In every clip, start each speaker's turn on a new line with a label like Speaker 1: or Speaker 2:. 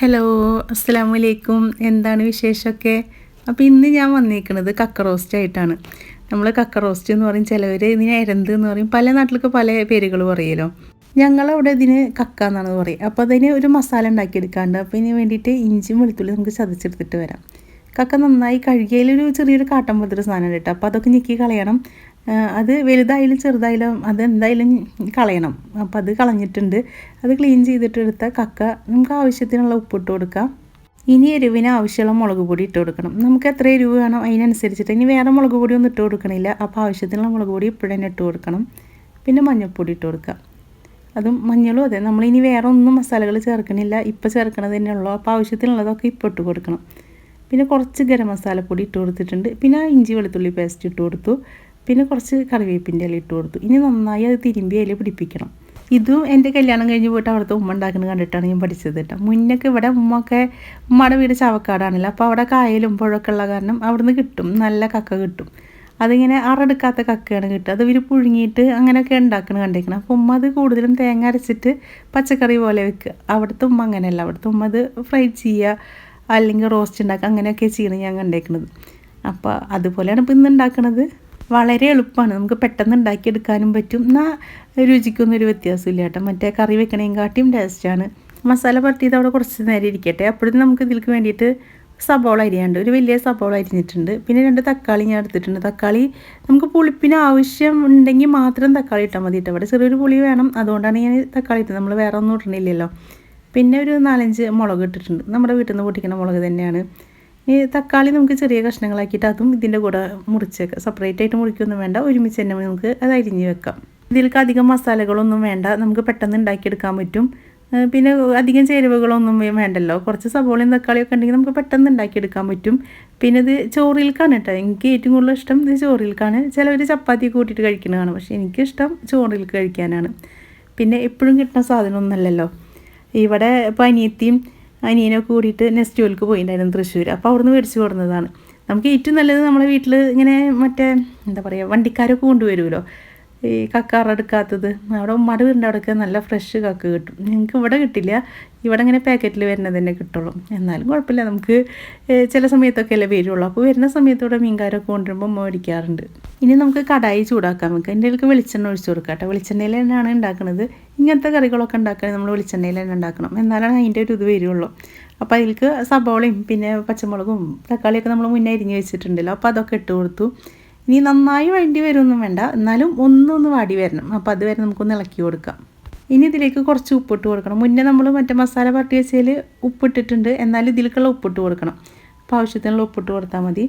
Speaker 1: Hello അസ്സാം വലൈക്കും എന്താണ് വിശേഷമൊക്കെ? അപ്പോൾ ഇന്ന് ഞാൻ വന്നിരിക്കുന്നത് കക്ക റോസ്റ്റ് ആയിട്ടാണ്. നമ്മൾ കക്ക റോസ്റ്റ് എന്ന് പറയും ചിലവർ ഇതിന് എരന്ത് എന്ന് പറയും. പല നാട്ടിലൊക്കെ പല പേരുകൾ പറയുമല്ലോ ഞങ്ങളവിടെ ഇതിന് കക്ക എന്നാണ് പറയുക. അപ്പോൾ അതിന് ഒരു മസാല ഉണ്ടാക്കിയെടുക്കാണ്ട് അപ്പോൾ ഇതിന് വേണ്ടിയിട്ട് ഇഞ്ചിയും വെളുത്തുള്ളി നമുക്ക് ചതച്ചെടുത്തിട്ട് വരാം. കക്ക നന്നായി കഴുകിയതിലൊരു ചെറിയൊരു കാട്ടം പോലത്തെ ഒരു സാധനം കേട്ടോ. അപ്പോൾ അതൊക്കെ ഞെക്കി കളയണം. അത് വലുതായാലും ചെറുതായാലും അത് എന്തായാലും കളയണം. അപ്പോൾ അത് കളഞ്ഞിട്ടുണ്ട്. അത് ക്ലീൻ ചെയ്തിട്ടെടുത്ത കക്ക നമുക്ക് ആവശ്യത്തിനുള്ള ഉപ്പിട്ട് കൊടുക്കാം. ഇനി എരിവിന് ആവശ്യമുള്ള മുളക് പൊടി ഇട്ട് കൊടുക്കണം. നമുക്ക് എത്ര എരിവ് വേണം അതിനനുസരിച്ചിട്ട്. ഇനി വേറെ മുളക് പൊടി ഒന്നും ഇട്ട് കൊടുക്കണില്ല. അപ്പോൾ ആവശ്യത്തിനുള്ള മുളക് പൊടി ഇപ്പോഴന്നെ ഇട്ട് കൊടുക്കണം. പിന്നെ മഞ്ഞൾപ്പൊടി ഇട്ട് കൊടുക്കാം. അതും മഞ്ഞളും അതെ. നമ്മളിനി വേറെ ഒന്നും മസാലകൾ ചേർക്കണില്ല. ഇപ്പോൾ ചേർക്കണത് തന്നെ ഉള്ളൂ. അപ്പോൾ ആവശ്യത്തിനുള്ളതൊക്കെ ഇപ്പോൾ ഇട്ട് കൊടുക്കണം. പിന്നെ കുറച്ച് ഗരം മസാലപ്പൊടി ഇട്ട് കൊടുത്തിട്ടുണ്ട്. പിന്നെ ഇഞ്ചി വെളുത്തുള്ളി പേസ്റ്റ് ഇട്ട് കൊടുത്തു. പിന്നെ കുറച്ച് കറിവേപ്പിന്റെ ഇല ഇട്ട് കൊടുത്തു. ഇനി നന്നായി അത് തിരുമ്പി അതിൽ പിടിപ്പിക്കണം. ഇതും എന്റെ കല്യാണം കഴിഞ്ഞ് പോയിട്ട് അവിടുത്തെ ഉമ്മ ഉണ്ടാക്കുന്നത് കണ്ടിട്ടാണ് ഞാൻ പഠിച്ചത് കേട്ടോ. മുന്നൊക്കെ ഇവിടെ ഉമ്മയൊക്കെ ഉമ്മയുടെ വീട് ചവക്കാടാണല്ലോ. അപ്പോൾ അവിടെ കായലും പുഴയൊക്കെ ഉള്ള കാരണം അവിടുന്ന് കിട്ടും. നല്ല കക്ക കിട്ടും. അതിങ്ങനെ അറെടുക്കാത്ത കക്കയാണ് കിട്ടുക. അത് ഇവർ പുഴുങ്ങിയിട്ട് അങ്ങനെയൊക്കെ ഉണ്ടാക്കണം കണ്ടേക്കണം. അപ്പോൾ ഉമ്മ അത് കൂടുതലും തേങ്ങ അരച്ചിട്ട് പച്ചക്കറി പോലെ വെക്കുക. അവിടുത്തെ ഉമ്മ അങ്ങനെയല്ല. അവിടുത്തെ ഉമ്മ അത് ഫ്രൈ ചെയ്യുക അല്ലെങ്കിൽ റോസ്റ്റ് ഉണ്ടാക്കുക. അങ്ങനെയൊക്കെ ചെയ്യണം ഞാൻ കണ്ടേക്കുന്നത് അപ്പോൾ അതുപോലെയാണ് ഇപ്പോൾ ഇന്ന് ഉണ്ടാക്കുന്നത് വളരെ എളുപ്പമാണ്. നമുക്ക് പെട്ടെന്ന് ഉണ്ടാക്കിയെടുക്കാനും പറ്റും. എന്നാൽ രുചിക്കൊന്നും ഒരു വ്യത്യാസമില്ല കേട്ടോ. മറ്റേ കറി വെക്കണേക്കാട്ടിയും ടേസ്റ്റാണ് മസാല പരട്ടിയത് അവിടെ കുറച്ച് നേരം ഇരിക്കട്ടെ. അപ്പോഴും നമുക്ക് ഇതിലേക്ക് വേണ്ടിയിട്ട് സബോള അരിയാണ്ട് ഒരു വലിയ സബോള അരിഞ്ഞിട്ടുണ്ട്. പിന്നെ രണ്ട് തക്കാളി ഞാൻ എടുത്തിട്ടുണ്ട്. തക്കാളി നമുക്ക് പുളിപ്പിന് ആവശ്യം ഉണ്ടെങ്കിൽ മാത്രം തക്കാളി ഇട്ടാൽ മതി കേട്ടോ. അവിടെ ചെറിയൊരു പുളി വേണം. അതുകൊണ്ടാണ് ഞാൻ തക്കാളി ഇട്ടത്. നമ്മൾ വേറെ ഒന്നും ഇടണില്ലല്ലോ. പിന്നെ ഒരു നാലഞ്ച് മുളക് ഇട്ടിട്ടുണ്ട്. നമ്മുടെ വീട്ടിൽ നിന്ന് പൊട്ടിക്കുന്ന മുളക് തന്നെയാണ്. ഈ തക്കാളി നമുക്ക് ചെറിയ കഷ്ണങ്ങളാക്കിയിട്ട് അതും ഇതിന്റെ കൂടെ മുറിച്ചേക്കാം സെപ്പറേറ്റ് ആയിട്ട് മുറിക്കൊന്നും വേണ്ട. ഒരുമിച്ച് തന്നെ നമുക്ക് അത് അരിഞ്ഞ് വെക്കാം. ഇതിലേക്ക് അധികം മസാലകളൊന്നും വേണ്ട. നമുക്ക് പെട്ടെന്ന് ഉണ്ടാക്കിയെടുക്കാൻ പറ്റും. പിന്നെ അധികം ചേരുവകളൊന്നും വേണ്ടല്ലോ. കുറച്ച് സവോളയും തക്കാളിയൊക്കെ ഉണ്ടെങ്കിൽ നമുക്ക് പെട്ടെന്ന് ഉണ്ടാക്കിയെടുക്കാൻ പറ്റും. പിന്നെ ഇത് ചോറിൽക്കാണ് കേട്ടോ. എനിക്ക് ഏറ്റവും കൂടുതൽ ഇഷ്ടം ഇത് ചോറിൽക്കാണ്. ചിലവർ ചപ്പാത്തി കൂട്ടിയിട്ട് കഴിക്കുന്നതാണ്. പക്ഷേ എനിക്കിഷ്ടം ചോറിൽക്ക് കഴിക്കാനാണ്. പിന്നെ എപ്പോഴും കിട്ടുന്ന സാധനമൊന്നുമല്ലല്ലോ ഇവിടെ ഇപ്പോൾ അനിയത്തിയും അനിയനൊക്കെ കൂടിയിട്ട് നെക്സ്റ്റ് നെസ്റ്റോയിലേക്ക് പോയിട്ടുണ്ടായിരുന്നു തൃശ്ശൂർ അപ്പോൾ അവിടുന്ന് മേടിച്ച് കൊടുന്നതാണ്. നമുക്ക് ഏറ്റവും നല്ലത് നമ്മളെ വീട്ടിൽ ഇങ്ങനെ മറ്റേ എന്താ പറയുക വണ്ടിക്കാരൊക്കെ കൊണ്ടുവരുമല്ലോ ഈ കക്കാറെടുക്കാത്തത് അവിടെ ഉമ്മയുടെ വീടിന്റെ അവിടെയൊക്കെ നല്ല ഫ്രഷ് കക്ക് കിട്ടും. നിങ്ങൾക്ക് ഇവിടെ കിട്ടില്ല. ഇവിടെ ഇങ്ങനെ പാക്കറ്റിൽ വരുന്നത് തന്നെ കിട്ടുള്ളൂ. എന്നാലും കുഴപ്പമില്ല. നമുക്ക് ചില സമയത്തൊക്കെ അല്ലേ വരുള്ളൂ. അപ്പോൾ വരുന്ന സമയത്തൂടെ മീൻകാരൊക്കെ കൊണ്ടുവരുമ്പോൾ മേടിക്കാറുണ്ട്. ഇനി നമുക്ക് കടായി ചൂടാക്കാം. നമുക്ക് എന്റെ ഇതിലേക്ക് വെളിച്ചെണ്ണ ഒഴിച്ചു കൊടുക്കാം കേട്ടോ. വെളിച്ചെണ്ണയിൽ തന്നെയാണ് ഉണ്ടാക്കുന്നത് ഇങ്ങനത്തെ കറികളൊക്കെ ഉണ്ടാക്കാൻ നമ്മൾ വെളിച്ചെണ്ണയിൽ തന്നെ ഉണ്ടാക്കണം. എന്നാലാണ് അതിന്റെ ഒരു ഇത് വരുള്ളൂ. അപ്പോൾ അതിൽക്ക് സബോളയും പിന്നെ പച്ചമുളകും തക്കാളിയൊക്കെ നമ്മൾ മുന്നേ അരിഞ്ഞ് വെച്ചിട്ടുണ്ടല്ലോ. അപ്പോൾ അതൊക്കെ ഇട്ട് കൊടുത്തു. ഇനി നന്നായി വേണ്ടി വരുമൊന്നും വേണ്ട. എന്നാലും ഒന്നൊന്ന് വാടി വരണം. അപ്പോൾ അതുവരെ നമുക്കൊന്ന് ഇളക്കി കൊടുക്കാം. ഇനി ഇതിലേക്ക് കുറച്ച് ഉപ്പിട്ട് കൊടുക്കണം. മുന്നേ നമ്മൾ മറ്റേ മസാല പട്ടി വെച്ചതിൽ ഉപ്പിട്ടിട്ടുണ്ട്. എന്നാലും ഇതിലേക്കുള്ള ഉപ്പിട്ട് കൊടുക്കണം. അപ്പോൾ ആവശ്യത്തിനുള്ള ഉപ്പിട്ട് കൊടുത്താൽ മതി.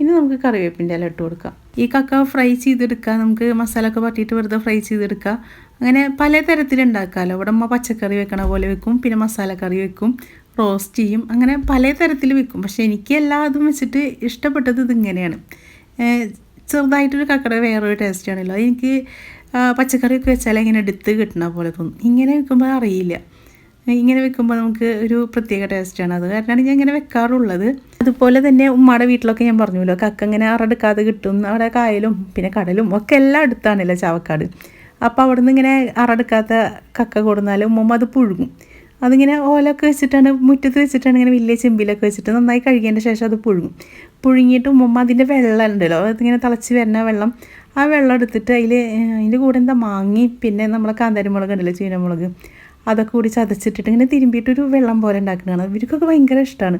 Speaker 1: ഇനി നമുക്ക് കറിവേപ്പിന്റെ ഇല ഇട്ട് കൊടുക്കാം. ഈ കക്ക ഫ്രൈ ചെയ്തെടുക്കാം. നമുക്ക് മസാല ഒക്കെ പറ്റിയിട്ട് വെറുതെ ഫ്രൈ ചെയ്തെടുക്കാം. അങ്ങനെ പല തരത്തിലുണ്ടാക്കാമല്ലോ ഇവിടെ അമ്മ പച്ചക്കറി വെക്കണ പോലെ വെക്കും. പിന്നെ മസാലക്കറി വെക്കും. റോസ്റ്റ് ചെയ്യും. അങ്ങനെ പല തരത്തിൽ വെക്കും. പക്ഷേ എനിക്ക് എല്ലാതും വെച്ചിട്ട് ഇഷ്ടപ്പെട്ടത് ഇതിങ്ങനെയാണ്. ചെറുതായിട്ടൊരു കക്കട വേറൊരു ടേസ്റ്റ് ആണല്ലോ. എനിക്ക് പച്ചക്കറിയൊക്കെ വെച്ചാൽ ഇങ്ങനെ എടുത്ത് കിട്ടണ പോലെ തോന്നും. ഇങ്ങനെ വെക്കുമ്പോൾ അറിയില്ല. ഇങ്ങനെ വെക്കുമ്പോൾ നമുക്ക് ഒരു പ്രത്യേക ടേസ്റ്റാണ് അത് കാരണമാണ് ഞാൻ ഇങ്ങനെ വെക്കാറുള്ളത്. അതുപോലെ തന്നെ ഉമ്മയുടെ വീട്ടിലൊക്കെ ഞാൻ പറഞ്ഞല്ലോ കക്ക ഇങ്ങനെ അറടുക്കാതെ കിട്ടും. അവിടെ കായലും പിന്നെ കടലും ഒക്കെ എല്ലാം അടുത്താണല്ലോ ചാവക്കാട്. അപ്പോൾ അവിടെ നിന്ന് ഇങ്ങനെ അറടുക്കാത്ത കക്ക കൊടുന്നാൽ ഉമ്മ അത് പുഴുങ്ങും. അതിങ്ങനെ ഓലൊക്കെ വെച്ചിട്ടാണ് മുറ്റത്ത് വെച്ചിട്ടാണ് ഇങ്ങനെ വലിയ ചെമ്പിലൊക്കെ വെച്ചിട്ട് നന്നായി കഴുകിയതിന്റെ ശേഷം അത് പുഴുങ്ങും. പുഴുങ്ങിയിട്ട് ഉമ്മ അതിന്റെ വെള്ളം ഉണ്ടല്ലോ അതിങ്ങനെ തിളച്ച് വരുന്ന വെള്ളം ആ വെള്ളം എടുത്തിട്ട് അതിൽ അതിന്റെ കൂടെ എന്താ മാങ്ങി പിന്നെ നമ്മളെ കാന്താരിമുളക് ഉണ്ടല്ലോ ചീനമുളക് അതൊക്കെ കൂടി ചതച്ചിട്ടിട്ട് ഇങ്ങനെ തിരുമ്പിയിട്ടൊരു വെള്ളം പോലെ ഉണ്ടാക്കുന്നതാണ്. ഇവർക്കൊക്കെ ഭയങ്കര ഇഷ്ടമാണ്.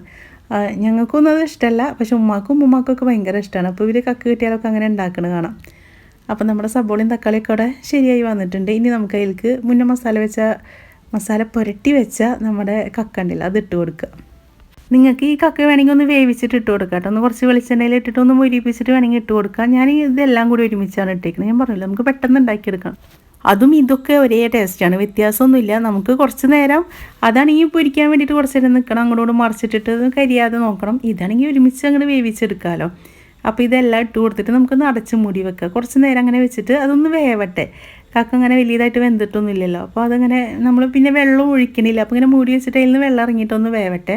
Speaker 1: ഞങ്ങൾക്കൊന്നും അത് ഇഷ്ടമല്ല പക്ഷെ ഉമ്മാക്കും ഉമ്മാക്കൊക്കെ ഭയങ്കര ഇഷ്ടമാണ്. അപ്പോൾ ഇവർ കക്ക് കിട്ടിയാലൊക്കെ അങ്ങനെ ഉണ്ടാക്കുന്നത് കാണാം. അപ്പോൾ നമ്മുടെ സബോളയും തക്കാളിയൊക്കെ അവിടെ ശരിയായി വന്നിട്ടുണ്ട്. ഇനി നമുക്ക് അതിലേക്ക് മുന്നേ മസാല വെച്ച മസാല പുരട്ടി വെച്ച നമ്മുടെ കക്ക ഉണ്ടല്ലോ അത് ഇട്ട് കൊടുക്കുക. നിങ്ങൾക്ക് ഈ കക്ക വേണമെങ്കിൽ ഒന്ന് വേവിച്ചിട്ട് ഇട്ട് കൊടുക്കാം കേട്ടോ. ഒന്ന് കുറച്ച് വെളിച്ചെണ്ണയിൽ ഇട്ടിട്ട് ഒന്ന് മുരിപ്പിച്ചിട്ട് വേണമെങ്കിൽ ഇട്ട് കൊടുക്കാം ഞാൻ ഇതെല്ലാം കൂടി ഒരുമിച്ചാണ് ഇട്ടേക്കുന്നത്. ഞാൻ പറഞ്ഞില്ല നമുക്ക് പെട്ടെന്ന് ഉണ്ടാക്കിയെടുക്കണം അതും ഇതൊക്കെ ഒരേ ടേസ്റ്റാണ് വ്യത്യാസമൊന്നുമില്ല. നമുക്ക് കുറച്ച് നേരം അതാണ് ഈ പൊരിക്കാൻ വേണ്ടിയിട്ട് കുറച്ച് നേരം നിൽക്കണം. അങ്ങോട്ട് മറിച്ചിട്ടിട്ട് കരിയാതെ നോക്കണം. ഇതാണെങ്കിൽ ഒരുമിച്ച് അങ്ങോട്ട് വേവിച്ചെടുക്കാമല്ലോ അപ്പോൾ ഇതെല്ലാം ഇട്ട് കൊടുത്തിട്ട് നമുക്കൊന്ന് അടച്ച് മൂടി വെക്കുക. കുറച്ച് നേരം അങ്ങനെ വെച്ചിട്ട് അതൊന്ന് വേവട്ടെ. കക്ക അങ്ങനെ വലിയതായിട്ട് വെന്തിട്ടൊന്നും ഇല്ലല്ലോ അപ്പോൾ അതങ്ങനെ നമ്മൾ പിന്നെ വെള്ളം ഒഴിക്കണില്ല. അപ്പോൾ ഇങ്ങനെ മൂടി വെച്ചിട്ട് അതിൽ നിന്ന് വെള്ളം ഇറങ്ങിയിട്ടൊന്ന് വേവട്ടെ.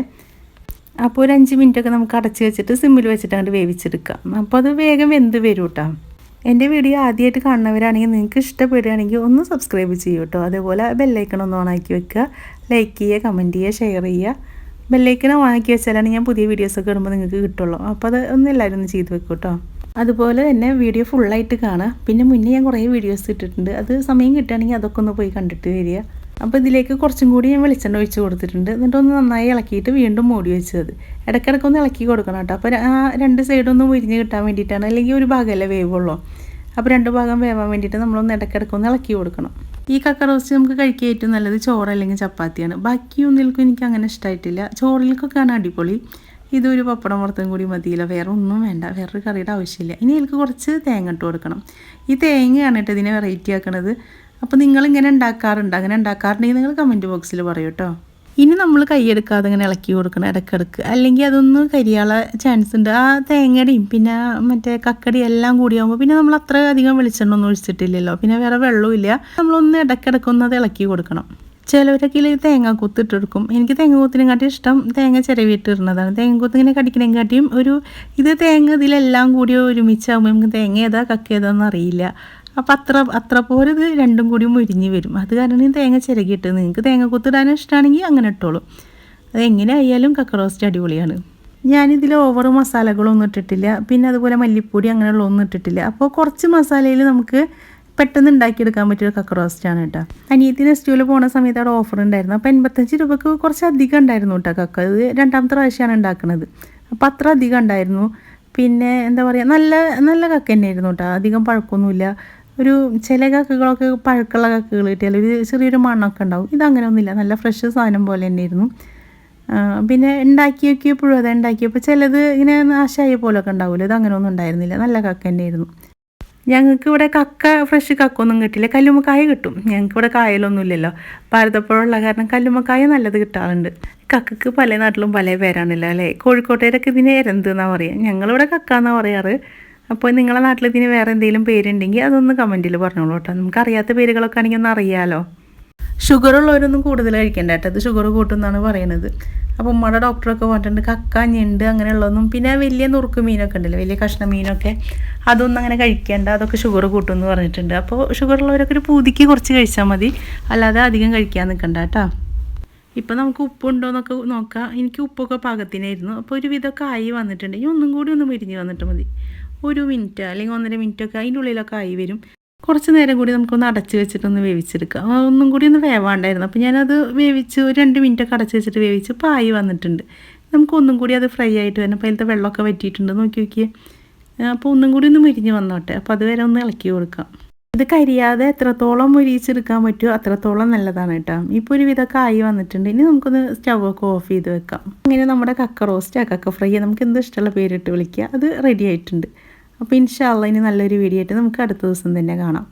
Speaker 1: അപ്പോൾ ഒരു അഞ്ച് മിനിറ്റൊക്കെ നമുക്ക് അടച്ച് വെച്ചിട്ട് സിമ്മിൽ വെച്ചിട്ട് അങ്ങോട്ട് വേവിച്ചെടുക്കാം. അപ്പോൾ അത് വേഗം വെന്ത് വരും കേട്ടോ എന്റെ വീഡിയോ ആദ്യമായിട്ട് കാണുന്നവരാണെങ്കിൽ നിങ്ങൾക്ക് ഇഷ്ടപ്പെടുകയാണെങ്കിൽ ഒന്ന് സബ്സ്ക്രൈബ് ചെയ്യൂ കേട്ടോ അതേപോലെ ബെല്ലൈക്കൺ ഒന്ന് ഓണാക്കി വെക്കുക. ലൈക്ക് ചെയ്യുക കമന്റ് ചെയ്യുക ഷെയർ ചെയ്യുക. ബെല്ലൈക്കൺ ഓണാക്കി വെച്ചാലാണ് ഞാൻ പുതിയ വീഡിയോസൊക്കെ ഇടുമ്പോൾ നിങ്ങൾക്ക് കിട്ടുള്ളൂ. അപ്പോൾ അത് ഒന്ന് എല്ലാവരും ഒന്ന് ചെയ്ത് വെക്കും കേട്ടോ അതുപോലെ തന്നെ വീഡിയോ ഫുള്ളായിട്ട് കാണാം. പിന്നെ മുന്നേ ഞാൻ കുറേ വീഡിയോസ് ഇട്ടിട്ടുണ്ട്. അത് സമയം കിട്ടുകയാണെങ്കിൽ അതൊക്കെ ഒന്ന് പോയി കണ്ടിട്ട് വരിക. അപ്പോൾ ഇതിലേക്ക് കുറച്ചും കൂടി ഞാൻ വെളിച്ചെണ്ണ ഒഴിച്ച് കൊടുത്തിട്ടുണ്ട്. എന്നിട്ട് ഒന്ന് നന്നായി ഇളക്കിയിട്ട് വീണ്ടും മൂടി വെച്ചത്. ഇടയ്ക്കിടയ്ക്ക് ഒന്ന് ഇളക്കി കൊടുക്കണം കേട്ടോ. അപ്പോൾ ആ രണ്ട് സൈഡൊന്ന് മുരിഞ്ഞ് കിട്ടാൻ വേണ്ടിയിട്ടാണ്. അല്ലെങ്കിൽ ഒരു ഭാഗമല്ലേ വേവുള്ളൂ. അപ്പോൾ രണ്ട് ഭാഗം വേവാൻ വേണ്ടിയിട്ട് നമ്മളൊന്ന് ഇടയ്ക്കിടയ്ക്ക് ഒന്ന് ഇളക്കി കൊടുക്കണം. ഈ കക്ക റോസ്റ്റ് നമുക്ക് കഴിക്കാൻ ഏറ്റവും നല്ലത് ചോറ് അല്ലെങ്കിൽ ചപ്പാത്തിയാണ്. ബാക്കിയൊന്നിൽക്കും എനിക്ക് അങ്ങനെ ഇഷ്ടമായിട്ടില്ല ചോറിലേക്കൊക്കെയാണ് അടിപൊളി. ഇതൊരു പപ്പടം വറുത്തും കൂടി മതിയില്ല. വേറെ ഒന്നും വേണ്ട. വേറൊരു കറിയുടെ ആവശ്യമില്ല. ഇനി എനിക്ക് കുറച്ച് തേങ്ങ ഇട്ട് കൊടുക്കണം. ഈ തേങ്ങയാണ് കേട്ടോ ഇതിനെ വെറൈറ്റി ആക്കണത്. അപ്പോൾ നിങ്ങളിങ്ങനെ ഉണ്ടാക്കാറുണ്ട്? അങ്ങനെ ഉണ്ടാക്കാറുണ്ടെങ്കിൽ നിങ്ങൾ കമന്റ് ബോക്സിൽ പറയൂ കേട്ടോ. ഇനി നമ്മൾ കൈയെടുക്കാതെ ഇങ്ങനെ ഇളക്കി കൊടുക്കണം ഇടയ്ക്കിടക്ക് അല്ലെങ്കിൽ അതൊന്ന് കരിയാള ചാൻസ് ഉണ്ട്. ആ തേങ്ങയുടെയും പിന്നെ മറ്റേ കക്കടി എല്ലാം കൂടിയാകുമ്പോൾ പിന്നെ നമ്മൾ അത്ര അധികം വെളിച്ചെണ്ണ ഒന്നും ഒഴിച്ചിട്ടില്ലല്ലോ. പിന്നെ വേറെ വെള്ളവും ഇല്ല. നമ്മളൊന്ന് ഇടയ്ക്കിടക്കൊന്ന് അത് ഇളക്കി കൊടുക്കണം. ചിലവരൊക്കെ ഇതിൽ തേങ്ങ കൊടുക്കും എനിക്ക് തേങ്ങ കൊത്തിനെക്കാട്ടി ഇഷ്ടം തേങ്ങ ചിരവിയിട്ടിരുന്നതാണ് തേങ്ങ കുത്തിങ്ങനെ കടിക്കണേക്കാട്ടിയും ഒരു ഇത് തേങ്ങ ഇതിലെല്ലാം കൂടി ഒരുമിച്ചാകുമ്പോൾ നമുക്ക് തേങ്ങ ഏതാ കക്ക അറിയില്ല. അപ്പം അത്ര അത്ര പോലെ ഇത് രണ്ടും കൂടി മുരിഞ്ഞ് വരും. അത് കാരണം തേങ്ങ ചിരകിയിട്ട് നിങ്ങൾക്ക് തേങ്ങ കുത്തിടാനും ഇഷ്ടമാണെങ്കിൽ അങ്ങനെ ഇട്ടോളൂ. അത് എങ്ങനെ ആയാലും കക്ക റോസ്റ്റ് അടിപൊളിയാണ്. ഞാനിതിൽ ഓവർ മസാലകളൊന്നും ഇട്ടിട്ടില്ല. പിന്നെ അതുപോലെ മല്ലിപ്പൊടി അങ്ങനെയുള്ള ഒന്നും ഇട്ടിട്ടില്ല. അപ്പോൾ കുറച്ച് മസാലയിൽ നമുക്ക് പെട്ടെന്ന് ഉണ്ടാക്കിയെടുക്കാൻ പറ്റിയൊരു കക്ക റോസ്റ്റാണ് കേട്ടോ. അനിയത്തി നെസ്റ്റൂൽ പോണ സമയത്ത് അവിടെ ഓഫർ ഉണ്ടായിരുന്നു. അപ്പോൾ എൺപത്തഞ്ച് രൂപക്ക് കുറച്ച് അധികം ഉണ്ടായിരുന്നു കേട്ടോ കക്ക. ഇത് രണ്ടാമത്തെ പ്രാവശ്യമാണ് ഉണ്ടാക്കുന്നത്. അപ്പോൾ അത്ര അധികം ഉണ്ടായിരുന്നു. പിന്നെ എന്താ പറയുക നല്ല നല്ല കക്ക തന്നെയായിരുന്നു കേട്ടോ. അധികം പഴക്കമൊന്നുമില്ല ഒരു ചില കക്കകളൊക്കെ പഴക്കമുള്ള കക്കുകൾ കിട്ടിയാൽ ഒരു ചെറിയൊരു മണ്ണൊക്കെ ഉണ്ടാവും. ഇതങ്ങനെ ഒന്നുമില്ല. നല്ല ഫ്രഷ് സാധനം പോലെ തന്നെയായിരുന്നു. പിന്നെ ഉണ്ടാക്കി നോക്കിയപ്പോഴും അത് ഉണ്ടാക്കിയപ്പോൾ ചിലത് ഇങ്ങനെ നാശമായ പോലൊക്കെ ഉണ്ടാവില്ല ഇത് അങ്ങനെ ഒന്നും ഉണ്ടായിരുന്നില്ല. നല്ല കക്ക തന്നെയായിരുന്നു. ഞങ്ങൾക്ക് ഇവിടെ കക്ക ഫ്രഷ് കക്ക ഒന്നും കിട്ടില്ല. കല്ലുമ്മക്കായ കിട്ടും. ഞങ്ങൾക്ക് ഇവിടെ കായലൊന്നും ഇല്ലല്ലോ ഭാരതപ്പുഴമുള്ള കാരണം കല്ലുമ്മക്കായ നല്ലത് കിട്ടാറുണ്ട്. കക്കക്ക് പല നാട്ടിലും പല പേരാണല്ലോ അല്ലേ? കോഴിക്കോട്ടേരൊക്കെ ഇതിന് എരന്ത് എന്നാണ് പറയുക ഞങ്ങളിവിടെ കക്ക എന്നാണ് പറയാറ്. അപ്പോൾ നിങ്ങളെ നാട്ടിൽ ഇതിന് വേറെ എന്തെങ്കിലും പേരുണ്ടെങ്കിൽ അതൊന്ന് കമന്റിൽ പറഞ്ഞോളൂ കേട്ടോ. നമുക്കറിയാത്ത പേരുകളൊക്കെ ആണെങ്കിൽ ഒന്ന് അറിയാമല്ലോ ഷുഗർ ഉള്ളവരൊന്നും കൂടുതൽ കഴിക്കേണ്ട കേട്ടോ. അത് ഷുഗർ കൂട്ടുമെന്നാണ് പറയുന്നത് അപ്പോൾ ഉമ്മയുടെ ഡോക്ടറൊക്കെ പറഞ്ഞിട്ടുണ്ട് കക്ക ഞണ്ട് അങ്ങനെയുള്ളതൊന്നും പിന്നെ വലിയ നുറുക്ക് മീനൊക്കെ ഉണ്ടല്ലോ വലിയ കഷ്ണ മീനൊക്കെ അതൊന്നും അങ്ങനെ കഴിക്കേണ്ട അതൊക്കെ ഷുഗർ കൂട്ടുമെന്ന് പറഞ്ഞിട്ടുണ്ട്. അപ്പോൾ ഷുഗർ ഉള്ളവരൊക്കെ ഒരു പൂതിക്ക് കുറച്ച് കഴിച്ചാൽ മതി. അല്ലാതെ അധികം കഴിക്കാൻ നിൽക്കണ്ട കേട്ടോ. ഇപ്പം നമുക്ക് ഉപ്പുണ്ടോ എന്നൊക്കെ നോക്കാം. എനിക്ക് ഉപ്പൊക്കെ പാകത്തിനായിരുന്നു. അപ്പോൾ ഒരു വിധമൊക്കെ ആയി വന്നിട്ടുണ്ട്. ഇനി ഒന്നും കൂടി ഒന്ന് പിരിഞ്ഞ് വന്നിട്ട് മതി. ഒരു മിനിറ്റ് അല്ലെങ്കിൽ ഒന്നര മിനിറ്റൊക്കെ അതിന്റെ ഉള്ളിലൊക്കെ ആയി വരും. കുറച്ച് നേരം കൂടി നമുക്കൊന്ന് അടച്ച് വെച്ചിട്ടൊന്ന് വേവിച്ചെടുക്കാം. ഒന്നും കൂടി ഒന്ന് വേവാണ്ടായിരുന്നു. അപ്പോൾ ഞാനത് വേവിച്ച് ഒരു രണ്ട് മിനിറ്റൊക്കെ അടച്ച് വെച്ചിട്ട് വേവിച്ച് പായി വന്നിട്ടുണ്ട്. നമുക്കൊന്നും കൂടി അത് ഫ്രൈ ആയിട്ട് വരണം. അപ്പോൾ അതിലത്തെ വെള്ളമൊക്കെ വറ്റിയിട്ടുണ്ട്. നോക്കി നോക്കിയേ. അപ്പോൾ ഒന്നും കൂടി ഒന്ന് മുരിഞ്ഞ് വന്നോട്ടെ. അപ്പോൾ അതുവരെ ഒന്ന് ഇളക്കി കൊടുക്കാം. ഇത് കരിയാതെ എത്രത്തോളം മുരിച്ചെടുക്കാൻ പറ്റുമോ അത്രത്തോളം നല്ലതാണ് കേട്ടോ. ഇപ്പോൾ ഒരു വിധമൊക്കെ ആയി വന്നിട്ടുണ്ട്. ഇനി നമുക്കൊന്ന് സ്റ്റൗവൊക്കെ ഓഫ് ചെയ്ത് വെക്കാം. ഇങ്ങനെ നമ്മുടെ കക്ക റോസ്റ്റ് കക്ക ഫ്രൈ നമുക്ക് എന്ത് ഇഷ്ടമുള്ള പേരിട്ട് വിളിക്കുക. അത് റെഡി ആയിട്ടുണ്ട്. അപ്പോൾ ഇൻഷാല്ല ഇനി നല്ലൊരു വീഡിയോ ആയിട്ട് നമുക്ക് അടുത്ത ദിവസം തന്നെ കാണാം.